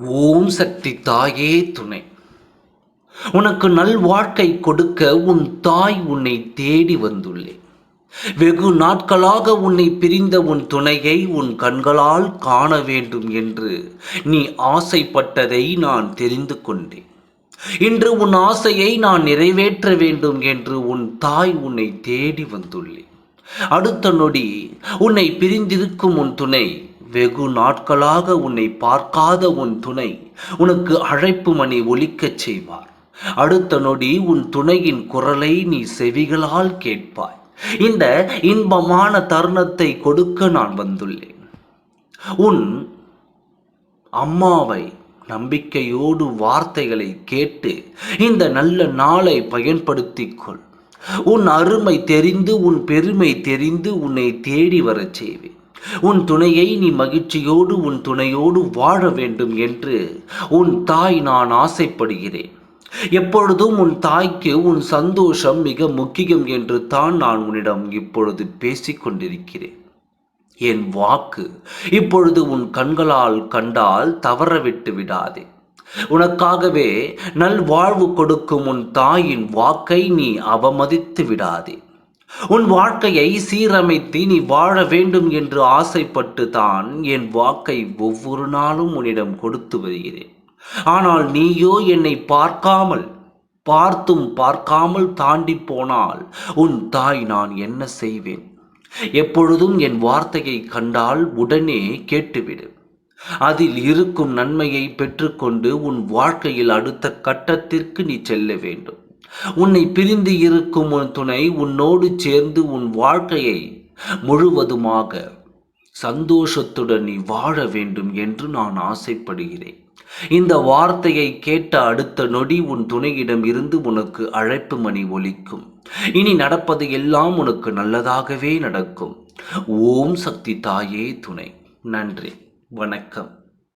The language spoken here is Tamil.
ஓம் சக்தி தாயே துணை. உனக்கு நல் வாழ்க்கை கொடுக்க உன் தாய் உன்னை தேடி வந்துள்ளேன் வெகு நாட்களாக உன்னை பிரிந்த உன் துணையை உன் கண்களால் காண வேண்டும் என்று நீ ஆசைப்பட்டதை நான் தெரிந்து கொண்டேன். இன்று உன் ஆசையை நான் நிறைவேற்ற வேண்டும் என்று உன் தாய் உன்னை தேடி வந்துள்ளேன் அடுத்த நொடி உன்னை பிரிந்திருக்கும் உன் துணை வெகு நாட்களாக உன்னை பார்க்காத உன் துணை உனக்கு அழைப்பு மணி ஒலிக்கச் செய்வார். அடுத்த நொடி உன் துணையின் குரலை நீ செவிகளால் கேட்பாய். இந்த இன்பமான தருணத்தை கொடுக்க நான் வந்துள்ளேன். உன் அம்மாவை நம்பிக்கையோடு வார்த்தைகளை கேட்டு இந்த நல்ல நாளை பயன்படுத்திக் கொள். உன் அருமை தெரிந்து உன் பெருமை தெரிந்து உன்னை தேடி வரச் செய்வேன். உன் துணையை நீ மகிழ்ச்சியோடு உன் துணையோடு வாழ வேண்டும் என்று உன் தாய் நான் ஆசைப்படுகிறேன். எப்பொழுதும் உன் தாய்க்கு உன் சந்தோஷம் மிக முக்கியம் என்று தான் நான் உன்னிடம் இப்பொழுது பேசிக்கொண்டிருக்கிறேன் என் வாக்கு இப்பொழுது உன் கண்களால் கண்டால் தவற விட்டு விடாதே. உனக்காகவே நல்வாழ்வு கொடுக்கும் உன் தாயின் வாக்கை நீ அவமதித்து விடாதே. உன் வாழ்க்கையை சீரமைத்து நீ வாழ வேண்டும் என்று ஆசைப்பட்டு தான் என் வாக்கை ஒவ்வொரு நாளும் உன்னிடம் கொடுத்து வருகிறேன். ஆனால் நீயோ என்னை பார்க்காமல் பார்த்தும் பார்க்காமல் தாண்டி போனால் உன் தாய் நான் என்ன செய்வேன்? எப்பொழுதும் என் வார்த்தையை கண்டால் உடனே கேட்டுவிடு. அதில் இருக்கும் நன்மையை பெற்றுக்கொண்டு உன் வாழ்க்கையில் அடுத்த கட்டத்திற்கு நீ செல்ல வேண்டும். உன்னை பிரிந்து இருக்கும் உன் துணை உன்னோடு சேர்ந்து உன் வாழ்க்கையை முழுவதுமாக சந்தோஷத்துடன் நீ வாழ வேண்டும் என்று நான் ஆசைப்படுகிறேன். இந்த வார்த்தையை கேட்ட அடுத்த நொடி உன் துணையிடம் இருந்து உனக்கு அழைப்பு மணி ஒலிக்கும். இனி நடப்பது எல்லாம் உனக்கு நல்லதாகவே நடக்கும். ஓம் சக்தி தாயே துணை. நன்றி. வணக்கம்.